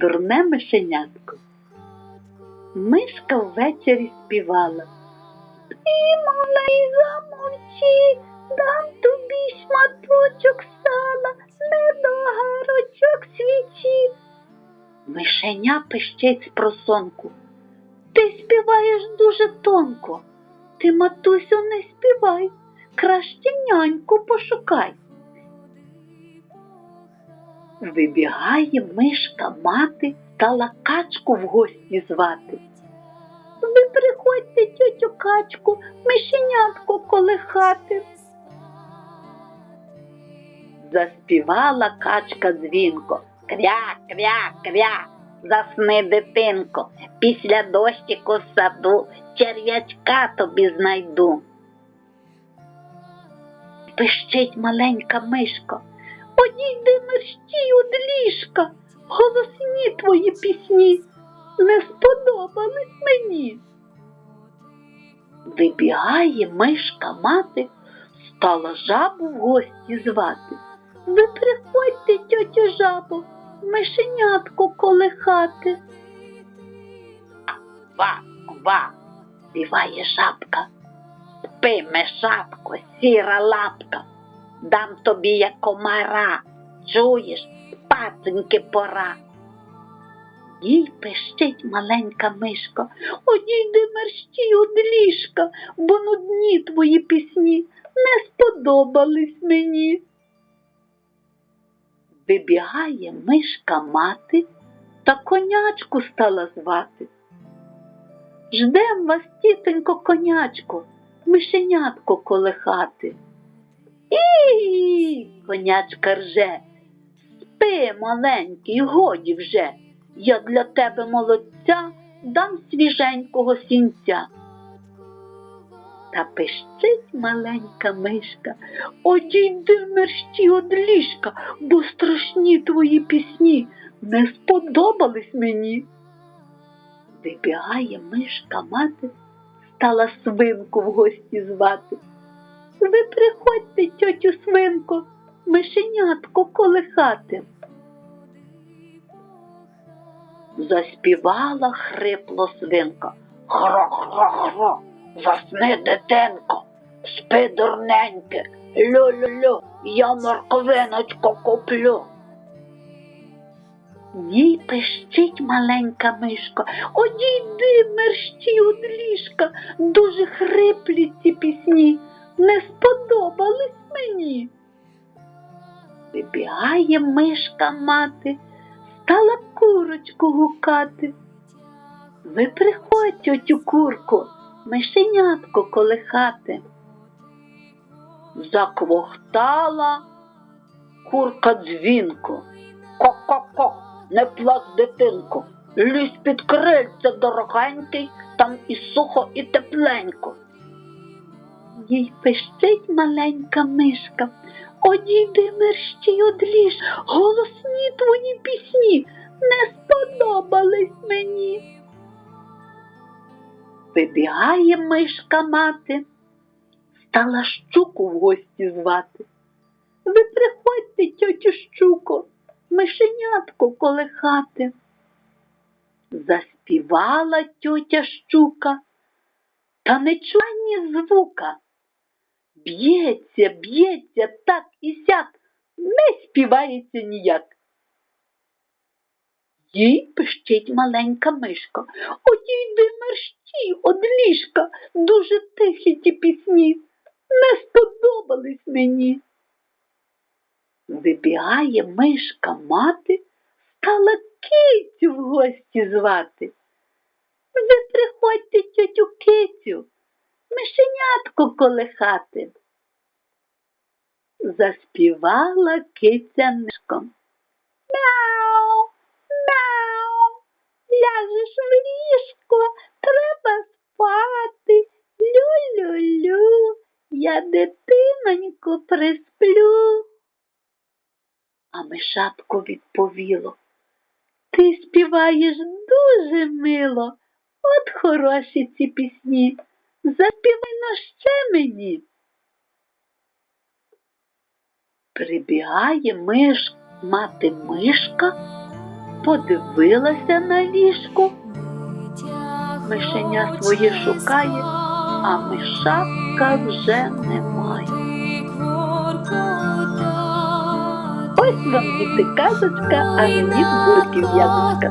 дурне мишенятко. Мишка ввечері співала. Ти, малий, замовчи, дам тобі шматочок сала, не до гарочок свічі. Мишеня пищить з просонку. Ти співаєш дуже тонко. Ти, матусю, не співай, краще няньку пошукай. Вибігає мишка мати, стала качку в гості звати. Ви приходьте, тьотю качку, мишенятко колихати. Заспівала качка дзвінко. Кря, кря, кря, засни, дитинко, після дощику в саду черв'ячка тобі знайду. Пищить маленька мишка. Мерщій од ліжка, голосні твої пісні не сподобались мені. Вибігає мишка мати, стала жабу в гості звати. Ви приходьте, тьотю жабо, мишенятко колихати. Ва, ва, співає жабка. Спи, мешатко, сіра лапка, дам тобі як комара, чуєш, паценьки пора. Їй пищить маленька мишка, одійди мерщій од ліжка, бо нудні твої пісні не сподобались мені. Вибігає мишка мати та конячку стала звати. Ждем вас, тітонько, конячко, мишенятко колихати. І конячка рже. Спи, маленький, годі вже. Я для тебе молодця дам свіженького сінця. Та пищить маленька мишка, одійди мерщі од ліжка, бо страшні твої пісні не сподобались мені. Вибігає мишка мати, стала свинку в гості звати. Ви приходьте, тьотю свинко, мишенятко колихати. Заспівала хрипло свинка. Хро-хро-хро, засни, дитинко, спи дурненьке, лю-лю-лю, я морковиночку куплю. Їй пищить маленька мишка, одійди мерщій од ліжка, дуже хриплі ці пісні, не сподобались мені. Вибігає мишка мати, стала курочку гукати. Ви приходь, тьотю курку, мишенятко колихати. Заквохтала курка дзвінко. Ко-ко-ко, не плач, дитинко, лізь під крильце дорогенький, там і сухо, і тепленько. Їй пищить маленька мишка, одійди мерщій од ліж, голосні твої пісні не сподобались мені. Вибігає мишка мати, стала щуку в гості звати. Ви приходьте, тьотю щуко, мишенятко колихати. Заспівала тьотя щука, та не звука. Б'ється, б'ється так і сяк, не співається ніяк. Їй пищить маленька мишка. Одійди мерщій од ліжка, дуже тихі ті пісні, не сподобались мені. Вибігає мишка мати, стала кицю в гості звати. Ви приходьте, тьотю кицю, мишенятко колихати. Заспівала киця нишком. Мяу, мяу, ляжеш в ліжко, треба спати. Лю-лю-лю, я дитиноньку присплю. А мишатко відповіло. Ти співаєш дуже мило. От хороші ці пісні. Заспівай но ще мені. Прибігає миш, мати мишка подивилася на ліжко, мишеня своє шукає, а мишатка вже немає. Ось вам діти казочка, а мені бурків ягодка.